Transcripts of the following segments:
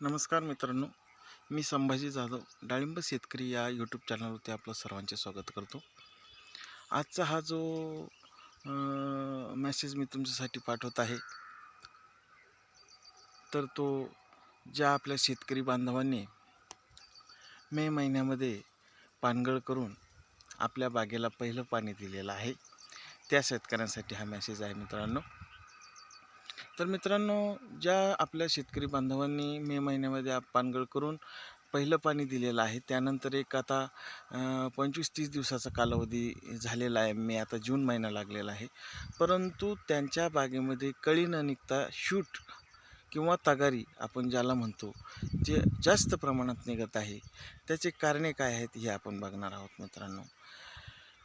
नमस्कार मित्रांनो मी संभाजी जाधव डाळिंब शेतकरी या यूट्यूब चॅनलवरती आपलं सर्वांचे स्वागत करतो. आजचा हा जो मेसेज मी तुमच्यासाठी पाठवत आहे तर तो ज्या आपल्या शेतकरी बांधवांनी मे महिन्यामध्ये पानगळ करून आपल्या बागेला पहिलं पाणी दिलेलं आहे त्या शेतकऱ्यांसाठी हा मेसेज आहे मित्रांनो. तर मित्रांनो ज्या आपल्या शेतकरी बांधवांनी मे महिन्यामध्ये पानगळ करून पहिलं पाणी दिलेलं आहे त्यानंतर एक आता पंचवीस तीस दिवसाचा कालावधी झालेला आहे. मे आता जून महिना लागलेला आहे. परंतु त्यांच्या बागेमध्ये कळी न निघता शूट किंवा तगारी आपण ज्याला म्हणतो जे जास्त प्रमाणात निघत आहे त्याचे कारणे काय आहेत हे आपण बघणार आहोत मित्रांनो.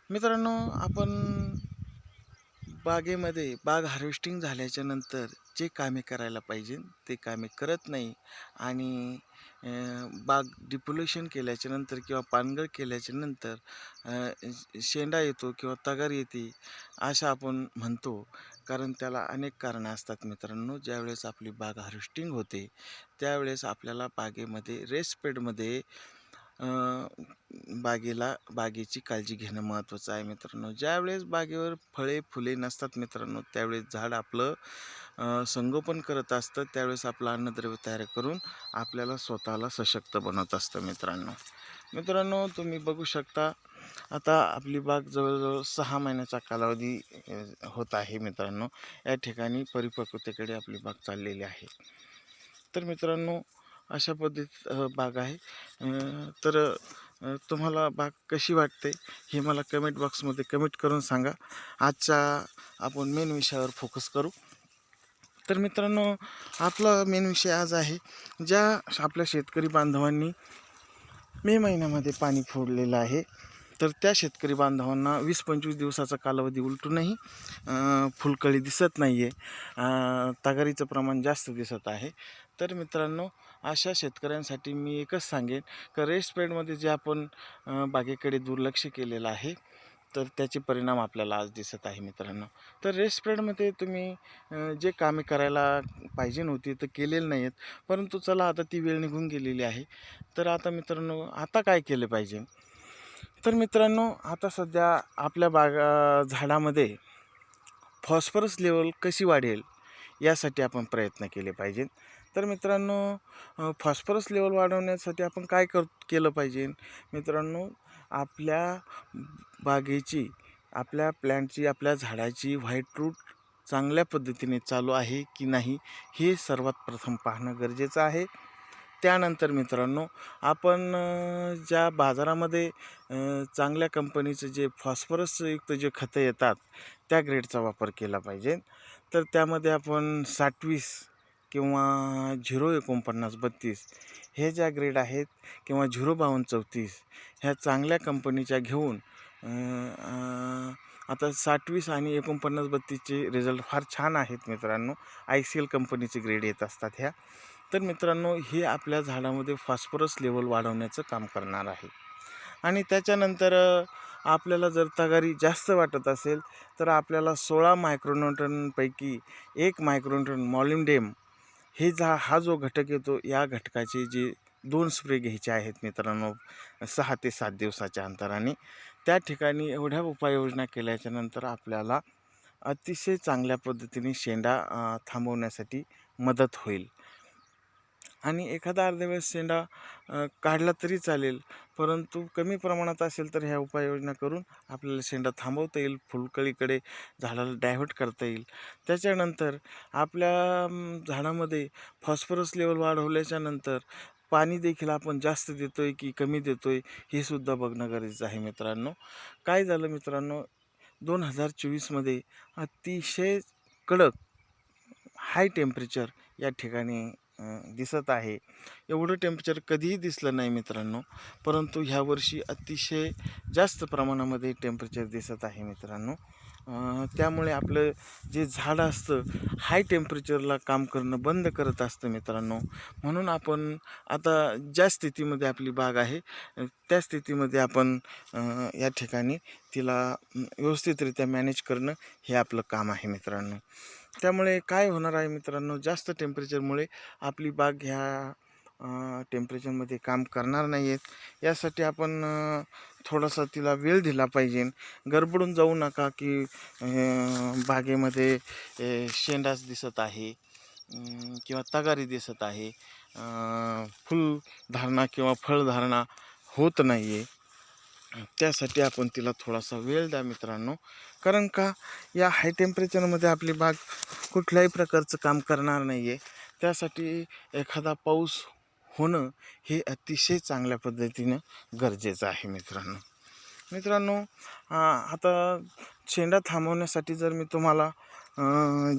मित्रांनो आपण बागेमध्ये बाग हार्वेस्टिंग झाल्याच्यानंतर जे कामे करायला पाहिजे ते कामे करत नाही आणि बाग डिप्युलेशन केल्याच्यानंतर किंवा पानगळ केल्याच्यानंतर शेंडा येतो किंवा तगार येते असं आपण म्हणतो. कारण त्याला अनेक कारणं असतात मित्रांनो. ज्यावेळेस आपली बाग हार्वेस्टिंग होते त्यावेळेस आपल्याला बागेमध्ये रेस्पेडमध्ये बागेला बागेची काळजी घेणं महत्त्वाचं आहे मित्रांनो. ज्यावेळेस बागेवर फळे फुले नसतात मित्रांनो त्यावेळेस झाड आपलं संगोपन करत असतं. त्यावेळेस आपलं अन्नद्रव्य तयार करून आपल्याला स्वतःला सशक्त बनवत असतं मित्रांनो. मित्रांनो तुम्ही बघू शकता आता आपली बाग जवळजवळ सहा महिन्याचा कालावधी होत आहे मित्रांनो. या ठिकाणी परिपक्वतेकडे आपली बाग चाललेली आहे. तर मित्रांनो अशा पद्धतीत बाग आहे. तर तुम्हाला बाग कशी वाटते हे मला कमेंट बॉक्समध्ये कमेंट करून सांगा. आजच्या आपण मेन विषयावर फोकस करू. तर मित्रांनो आपला मेन विषय आज आहे ज्या आपल्या शेतकरी बांधवांनी मे महिन्यामध्ये पाणी फोडलेलं आहे. तर त्या शेतकरी बांधवांना वीस पंचवीस दिवसाचा कालावधी उलटूनही फुलकळी दिसत नाही आहे तगारीचं प्रमाण जास्त दिसत आहे. तर मित्रांनो अशा शेतकऱ्यांसाठी मी एकच सांगेन का रेस्टपेडमध्ये जे आपण बागेकडे दुर्लक्ष केलेलं आहे तर त्याचे परिणाम आपल्याला आज दिसत आहे मित्रांनो. तर रेस्टपेडमध्ये तुम्ही जे कामे करायला पाहिजे नव्हती तर केलेली नाही आहेत परंतु चला आता ती वेळ निघून गेलेली आहे. तर आता मित्रांनो आता काय केलं पाहिजे? तर मित्रांनो आता सध्या आपल्या बागा झाडामध्ये फॉस्फरस लेवल कशी वाढेल यासाठी आपण प्रयत्न केले पाहिजेत तर मित्रांनो फॉस्फरस लेवल वाढवण्यासाठी आपण काय कर केलं पाहिजे? मित्रांनो आपल्या बागेची आपल्या प्लॅन्टची आपल्या झाडाची व्हाईट रूट चांगल्या पद्धतीने चालू आहे की नाही हे सर्वात प्रथम पाहणं गरजेचं आहे. त्यानंतर मित्रांनो आपण ज्या बाजारामध्ये चांगल्या कंपनीचं जे फॉस्फरसयुक्त जे खतं येतात त्या ग्रेडचा वापर केला पाहिजे. तर त्यामध्ये आपण साठवीस किंवा झिरो एकोणपन्नास बत्तीस हे ज्या ग्रेड आहेत किंवा झिरो बावन्न चौतीस ह्या चांगल्या कंपनीच्या घेऊन आता साठवीस आणि एकोणपन्नास बत्तीसचे रिझल्ट फार छान आहेत मित्रांनो. आय सी एल कंपनीचे ग्रेड येत असतात ह्या. तर मित्रांनो हे आपल्या झाडामध्ये फॉस्फरस लेवल वाढवण्याचं काम करणार आहे. आणि त्याच्यानंतर आपल्याला जर तगारी जास्त वाटत असेल तर आपल्याला सोळा मायक्रोन्यूटनपैकी एक मायक्रोन्यूटन मॉलिमडेम हे जा हा जो घटक येतो या घटकाचे जे दोन स्प्रे घ्यायचे आहेत मित्रांनो सहा ते सात दिवसाच्या अंतराने त्या ठिकाणी एवढ्या उपाययोजना केल्याच्यानंतर आपल्याला अतिशय चांगल्या पद्धतीने शेंडा थांबवण्यासाठी मदत होईल. आणि एखादा अर्ध्या वेळेस शेंडा काढला तरी चालेल. परंतु कमी प्रमाणात असेल तर ह्या उपाययोजना करून आपल्याला शेंडा थांबवता येईल फुलकळीकडे झाडाला डायव्हर्ट करता येईल. त्याच्यानंतर आपल्या झाडामध्ये फॉस्फरस लेवल वाढवल्याच्या नंतर पाणी देखील आपण जास्त देतो आहे की कमी देतो आहे हे सुद्धा बघणं गरजेचं आहे मित्रांनो. काय झालं मित्रांनो? दोन हजार चोवीसमध्ये अतिशय कडक हाय टेम्परेचर या ठिकाणी दिसत आहे. एवढं टेम्परेचर कधीही दिसलं नाही मित्रांनो. परंतु ह्या वर्षी अतिशय जास्त प्रमाणामध्ये टेम्परेचर दिसत आहे मित्रांनो. त्यामुळे आपलं जे झाड असतं हाय टेम्परेचरला काम करणं बंद करत असतं मित्रांनो. म्हणून आपण आता ज्या स्थितीमध्ये आपली बाग आहे त्या स्थितीमध्ये आपण या ठिकाणी तिला व्यवस्थितरित्या मॅनेज करणं हे आपलं काम आहे मित्रांनो. त्यामुळे काय होणार आहे मित्रांनो? जास्त टेम्परेचरमुळे आपली बाग ह्या टेम्परेचरमध्ये काम करणार नाही आहेत यासाठी आपण थोडासा तिला वेळ दिला पाहिजे. गडबडून जाऊ नका की बागेमध्ये शेंडास शेंडाच दिसत आहे किंवा तगारी दिसत आहे. फुलधारणा किंवा फळधारणा होत नाही आहे त्यासाठी आपण तिला थोडासा वेळ द्या मित्रांनो. कारण का या हाय टेम्परेचरमध्ये आपली बाग कुठल्याही प्रकारचं काम करणार नाही आहे त्यासाठी एखादा पाऊस होणं हे अतिशय चांगल्या पद्धतीनं गरजेचं आहे मित्रांनो. मित्रांनो आता शेंडा थांबवण्यासाठी जर मी तुम्हाला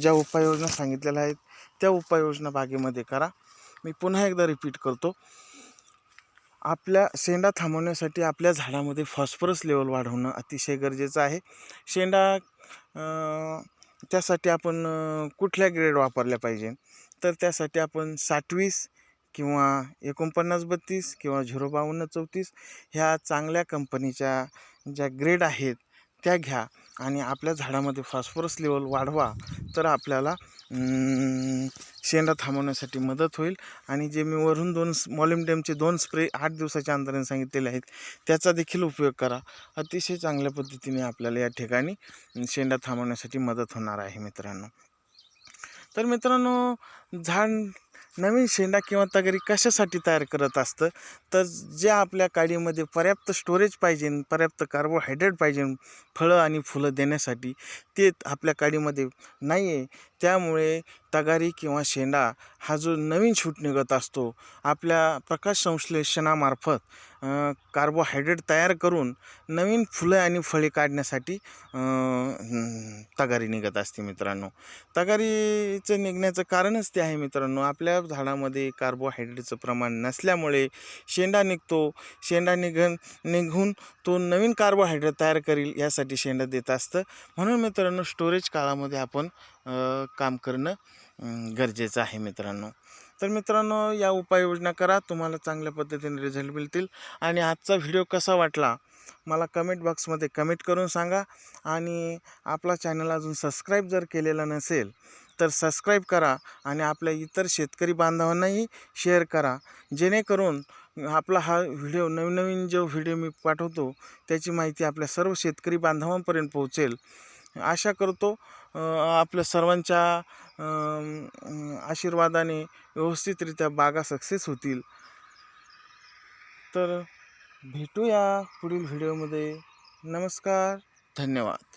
ज्या उपाययोजना सांगितलेल्या आहेत त्या उपाययोजना बागेमध्ये करा. मी पुन्हा एकदा रिपीट करतो. आपल्या शेंडा थांबवण्यासाठी आपल्या झाडामध्ये फॉस्फरस लेवल वाढवणं अतिशय गरजेचं आहे. शेंडा त्यासाठी आपण कुठल्या ग्रेड वापरल्या पाहिजे? तर त्यासाठी आपण साठवीस किंवा एकोणपन्नास बत्तीस किंवा झिरो बावन्न चौतीस ह्या चांगल्या कंपनीच्या ज्या ग्रेड आहेत त्या घ्या. आणि आपल्या झाडामध्ये फॉस्फरस लेवल वाढवा तर आपल्याला शेंडा थांबवण्यासाठी मदत होईल. आणि जे मी वरून दोन मॉलिमडेमचे दोन स्प्रे आठ दिवसाच्या अंतराने सांगितलेले आहेत त्याचा देखील उपयोग करा. अतिशय चांगल्या पद्धतीने आपल्याला या ठिकाणी शेंडा थांबवण्यासाठी मदत होणार आहे मित्रांनो. तर मित्रांनो झाड नवीन शेंडा किंवा तगरी कशासाठी तयार करत असतं? तर जे आपल्या काडीमध्ये पर्याप्त स्टोरेज पाहिजे पर्याप्त कार्बोहायड्रेट पाहिजे फळं आणि फुलं देण्यासाठी ते आपल्या काडीमध्ये नाही आहे त्यामुळे तगारी किंवा शेंडा हा जो नवीन शूट निघत असतो आपल्या प्रकाश संश्लेषणामार्फत कार्बोहायड्रेट तयार करून नवीन फुलं आणि फळे काढण्यासाठी तगारी निघत असते मित्रांनो. तगारीचं निघण्याचं कारणच ते आहे मित्रांनो. आपल्या झाडामध्ये कार्बोहायड्रेटचं प्रमाण नसल्यामुळे शेंडा निघतो. शेंडा निघन निघून तो नवीन कार्बोहायड्रेट तयार करील यासाठी शेंडा देत असतं. म्हणून मित्रांनो स्टोरेज काळामध्ये आपण काम करणं गरजेचं आहे मित्रांनो. तर मित्रांनो या उपाययोजना करा. तुम्हाला चांगल्या पद्धतीने रिझल्ट मिळतील. आणि आजचा व्हिडिओ कसा वाटला? मला कमेंट बॉक्समध्ये कमेंट करून सांगा. आणि आपला चॅनल अजून सबस्क्राईब जर केलेला नसेल तर सबस्क्राईब करा. आणि आपल्या इतर शेतकरी बांधवांनाही शेअर करा. जेणेकरून आपला हा व्हिडिओ नवीन नवीन जो व्हिडिओ मी पाठवतो त्याची माहिती आपल्या सर्व शेतकरी बांधवांपर्यंत पोहोचेल. आशा करतो आपल्या सर्वांच्या आशीर्वादाने व्यवस्थितरित्या बागा सक्सेस होतील. तर भेटूया पुढील व्हिडिओमध्ये नमस्कार धन्यवाद.